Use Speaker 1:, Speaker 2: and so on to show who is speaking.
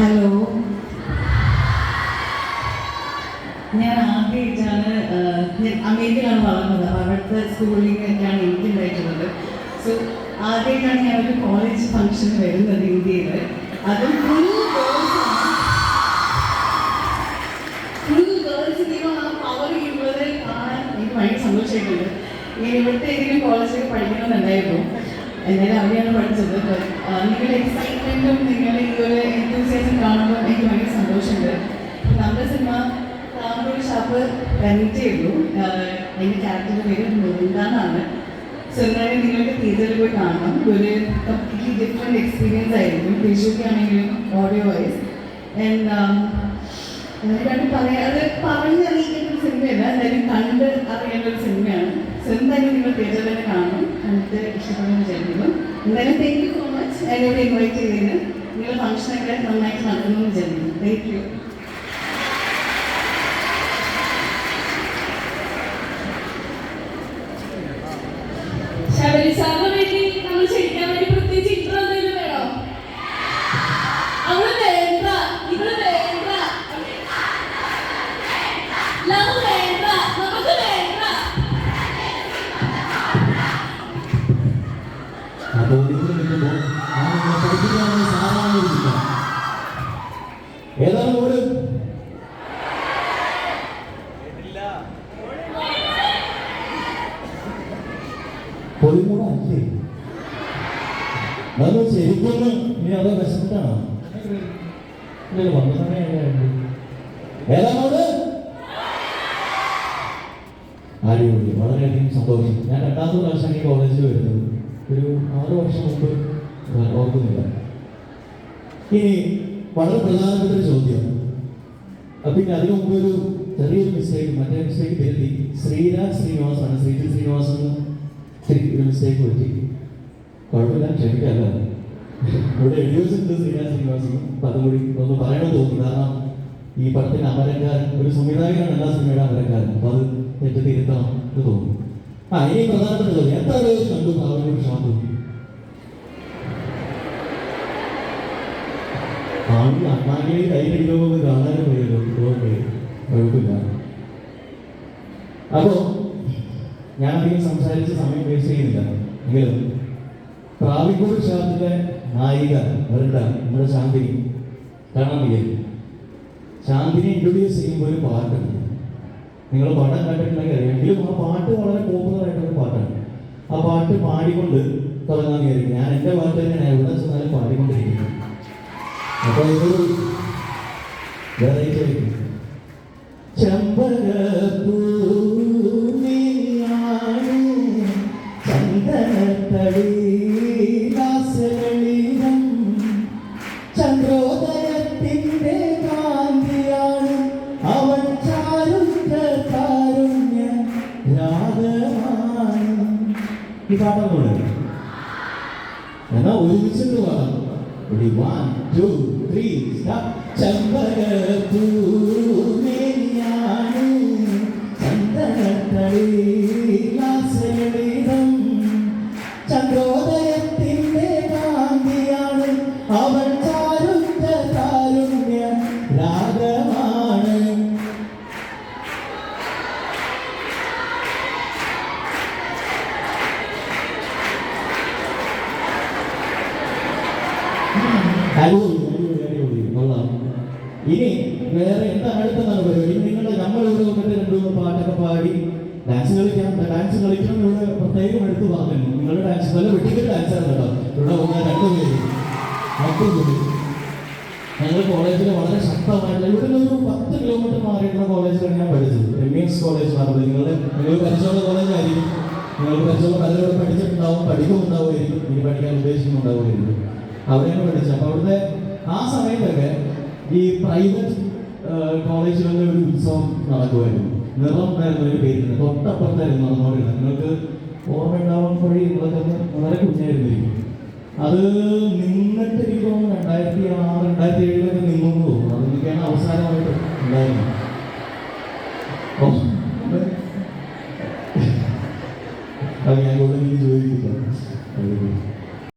Speaker 1: Hello. ഞാൻ ആദ്യമായിട്ടാണ് ഞാൻ അമേരിക്കയിലാണ് വളർന്നത്. അവിടുത്തെ സ്കൂളിങ്ങൊക്കെയാണ് എനിക്ക് ഉണ്ടായിട്ടുള്ളത്. സോ ആദ്യമായിട്ടാണ് ഞാൻ ഒരു കോളേജ് ഫംഗ്ഷൻ വരുന്നത് ഇന്ത്യയിൽ അതും ഫുൾ ഫുൾ ഗേൾസ് ആ പവർ ചെയ്യുന്നത് എനിക്ക് ഭയങ്കര സന്തോഷമായിട്ടുണ്ട്. ഞാൻ ഇവിടുത്തെ ഏതെങ്കിലും കോളേജിൽ പഠിക്കണമെന്നുണ്ടായിരുന്നു. എന്നാലും അവിടെയാണ് പഠിച്ചത്. നിങ്ങളുടെ എക്സൈറ്റ്മെന്റും നിങ്ങളുടെ ഈ ഒരു എൻതൂസിയാസം കാണുമ്പോൾ എനിക്ക് ഭയങ്കര സന്തോഷമുണ്ട്. നമ്മുടെ സിനിമ താമരൂർ ഷാപ്പ് രണ്ടേ ഉള്ളൂ എന്റെ ക്യാരക്ടറിന്റെ പേര് മുന്താന്നാണ് സോ എന്തായാലും നിങ്ങൾക്ക് തിയേറ്ററിൽ പോയി കാണണം. ഒരു കംപ്ലീറ്റ്ലി ഡിഫറെന്റ് എക്സ്പീരിയൻസ് ആയിരിക്കും. വിഷ്വലി ആണെങ്കിലും ഓഡിയോ വൈസ് ആൻഡ് കണ്ട് പറയാം അത് പറഞ്ഞറിയിക്കേണ്ട ഒരു സിനിമയല്ല എന്തായാലും കണ്ട് അറിയേണ്ട ഒരു സിനിമയാണ് സോ എന്തായാലും നിങ്ങൾ തിയേറ്ററിൽ തന്നെ കാണണം. കണ്ടിട്ട് ഇഷ്ടപ്പെടുന്ന വിചാരിക്കുന്നു എന്തായാലും താങ്ക് യു സോ മച്ച് എന്നോട് ഇൻവൈറ്റ് ചെയ്തതിന് നിങ്ങളുടെ ഫംഗ്ഷനൊക്കെ നന്നായിട്ട് നടക്കുന്നു വിചാരിക്കുന്നു താങ്ക് യു
Speaker 2: നിങ്ങൾ നിൽക്കുമ്പോൾ ആ പഠിപ്പിക്കാനുള്ള സാധാരണ ഏതാണ് മോഡ് പൊളിമൂട അല്ലേ അത് ശരിക്കൊന്ന് ഇനി അതോ വിശന്നിട്ടാണോ വന്ന സമയം ഏതാ മോഡ് അടിപൊളി വളരെയധികം സന്തോഷം. ഞാൻ രണ്ടാമത്തെ പ്രാവശ്യം ഈ കോളേജിൽ വരുന്നത്. ഒരു ആറ് വർഷം മുമ്പ് ഓർക്കുന്നില്ല. ഇനി വളരെ പ്രധാനപ്പെട്ട ചോദ്യം. പിന്നെ അതിനു മുമ്പ് ഒരു ചെറിയൊരു മിസ്റ്റേക്ക് മറ്റേ മിസ്റ്റേക്ക് പേരുത്തി ശ്രീരാജ് ശ്രീനിവാസാണ് ശ്രീജി ശ്രീനിവാസൻ ശരി ഒരു മിസ്റ്റേക്ക് പറ്റി. കുഴപ്പമില്ല ക്ഷമിക്കല്ല ഇവിടെ എഴുതിയിട്ടുണ്ട് ശ്രീരാജ് ശ്രീനിവാസ് അതും ഒന്ന് പറയണമെന്ന് തോന്നുന്നു. കാരണം ഈ പടത്തിന് അമരക്കാരൻ ഒരു സംവിധായകനാണ് എല്ലാ സിനിമയുടെ അമരക്കാരൻ അപ്പൊ അത് തെറ്റ് തിരുത്തണം എന്ന് തോന്നുന്നു. ആ ഇനി പ്രധാനപ്പെട്ട പേര് കണ്ടു കയ്യിലിരിക്കുമ്പോൾ കാണാനും പോയല്ലോ തോന്നുന്നു കുഴപ്പമില്ല അപ്പോ ഞാൻ അധികം സംസാരിച്ച് സമയം വേസ്റ്റ് ചെയ്യുന്നില്ല. എങ്കിലും പ്രാവിക്കോട് ക്ഷേത്രത്തിലെ നായിക വരണ്ട നമ്മുടെ ശാന്തിനി കാണാൻ വയ്യ ശാന്തിനി ഇൻട്രൊഡ്യൂസ് ചെയ്യുമ്പോൾ ഒരു പാട്ടുണ്ട് നിങ്ങൾ പടം കണ്ടിട്ടുണ്ടെങ്കിൽ അറിയാം. എങ്കിലും ആ പാട്ട് വളരെ പോപ്പുലർ ആയിട്ടുള്ള പാട്ടാണ്. ആ പാട്ട് പാടിക്കൊണ്ട് തുടങ്ങാൻ കയറി ഞാൻ എന്റെ പാട്ട് തന്നെയാണ് എവിടെ ചെന്നാലും പാടിക്കൊണ്ടിരിക്കുന്നത്. അപ്പോൾ ഇതൊരു ചന്ദ്രോദയത്തിന്റെ കാന്തിയാണ് അവൻ ചാരുന്ന കാരുണ്യ രാഗമാണ് ഈ പാട്ടൊന്നുണ്ട് എന്നാ ഒരുമിച്ചിട്ട് പാടാം. Ready, one, two, three, stop. ചെമ്പകപ്പൂമേനിയാണ് ഇനി വേറെ എന്താ അടുത്താണ് പരിപാടി നിങ്ങൾ നമ്മളിവിടെ വന്നിട്ട് രണ്ടു മൂന്ന് പാട്ടൊക്കെ പാടി ഡാൻസ് കളിക്കാം ഡാൻസ് കളിക്കണം ഇവിടെ പ്രത്യേകം എടുത്ത് പറഞ്ഞു നിങ്ങളുടെ ഡാൻസ് നല്ല വെട്ടിക്കൽ ഡാൻസാണ് കേട്ടോ ഇവിടെ വന്ന രണ്ടുപേര് രണ്ടുപേര് ഞങ്ങൾ കോളേജിൽ വളരെ ശക്തമായിട്ടുള്ള ഇവിടെ നിന്ന് ഒരു പത്ത് കിലോമീറ്റർ മാറിയിട്ടുള്ള കോളേജിലാണ് ഞാൻ പഠിച്ചത് എം എസ് കോളേജ് മാറുന്നത് നിങ്ങളുടെ നിങ്ങൾ പരിചയമുള്ള കോളേജായിരിക്കും നിങ്ങൾ പരിചയമുള്ള പലരോട് പഠിച്ചിട്ടുണ്ടാവും പഠിക്കുന്നുണ്ടാവുമായിരിക്കും ഇനി പഠിക്കാൻ ഉദ്ദേശിക്കുന്നുണ്ടാവുമായിരിക്കും അവിടെയാണ് പഠിച്ചത് അപ്പോൾ ആ സമയത്തൊക്കെ ഈ പ്രൈവറ്റ് കോളേജുകളിലെ ഒരു ഉത്സവം നടക്കുമായിരുന്നു. നിറം എന്നായിരുന്നു ഒരു പേരിന് തൊട്ടപ്പുറത്തായിരുന്നു നടന്നുകൊണ്ടിരുന്നത് നിങ്ങൾക്ക് ഓർമ്മ ഉണ്ടാവാൻ വഴി നിങ്ങളൊക്കെ വളരെ കുഞ്ഞായിരുന്നിരിക്കും. അത് നിന്നിട്ട് എനിക്ക് തോന്നുന്നു രണ്ടായിരത്തി ആറ് രണ്ടായിരത്തി ഏഴിലൊക്കെ നിന്നു തോന്നുന്നു. അതൊക്കെയാണ് അവസാനമായിട്ട് ഉണ്ടായിരുന്നത് അത് ഞാൻ കൂടുതൽ ചോദിക്കില്ല